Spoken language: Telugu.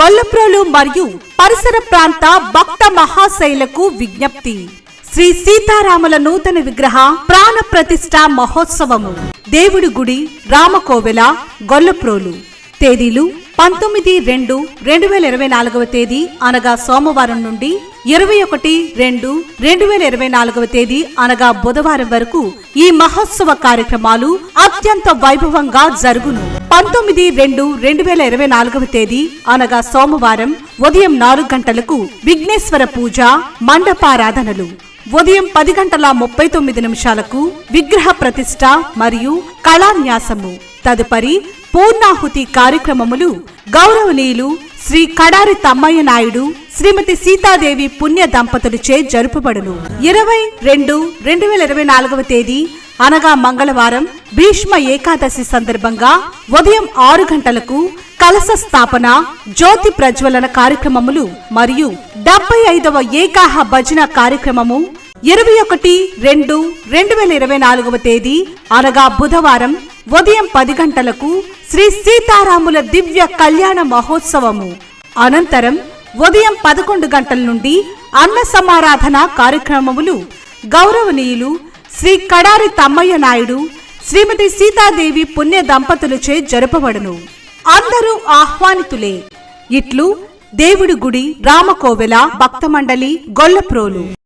గొల్లప్రోలు మరియు పరిసర ప్రాంత భక్త మహాశైలకు విజ్ఞప్తి. శ్రీ సీతారాముల నూతన విగ్రహ ప్రాణ ప్రతిష్ట మహోత్సవము. దేవుడి గుడి రామకోవెల గొల్లప్రోలు. తేదీలు పంతొమ్మిది రెండు రెండు వేల ఇరవై నాలుగవ తేదీ అనగా సోమవారం నుండి ఇరవై ఒకటి రెండు రెండు వేల ఇరవై నాలుగవ తేదీ అనగా బుధవారం వరకు ఈ మహోత్సవ కార్యక్రమాలు అత్యంత వైభవంగా జరుగును. పంతొమ్మిది రెండు రెండు వేల ఇరవై నాలుగవ తేదీ అనగా సోమవారం ఉదయం నాలుగు గంటలకు విఘ్నేశ్వర పూజ మండపారాధనలు. ఉదయం పది గంటల ముప్పై తొమ్మిది నిమిషాలకు విగ్రహ ప్రతిష్ట మరియు కళాన్యాసము. తదుపరి పూర్ణాహుతి కార్యక్రమములు గౌరవనీయులు శ్రీ కడారి తమ్మయ్య నాయుడు శ్రీమతి సీతాదేవి పుణ్య దంపతులచే జరుపబడును. ఇరవై రెండు రెండు వేల ఇరవై నాలుగవ తేదీ అనగా మంగళవారం భీష్మ ఏకాదశి సందర్భంగా ఉదయం ఆరు గంటలకు కలశ స్థాపన జ్యోతి ప్రజ్వలన కార్యక్రమములు మరియు డెబ్బై ఐదవ ఏకాహ భజన కార్యక్రమము ఇరవై ఒకటి రెండు రెండు వేల ఇరవై నాలుగవ తేదీ అనగా బుధవారం ఉదయం పది గంటలకు శ్రీ సీతారాముల దివ్య కళ్యాణ మహోత్సవము. అనంతరం ఉదయం పదకొండు గంటల నుండి అన్న సమారాధన కార్యక్రమములు. గౌరవనీయులు శ్రీ కడారి తమ్మయ్య నాయుడు శ్రీమతి సీతాదేవి పుణ్య దంపతులచే జరుపబడును. అందరూ ఆహ్వానితులే. ఇట్లు దేవుడి గుడి రామకోవెల భక్తమండలి గొల్లప్రోలు.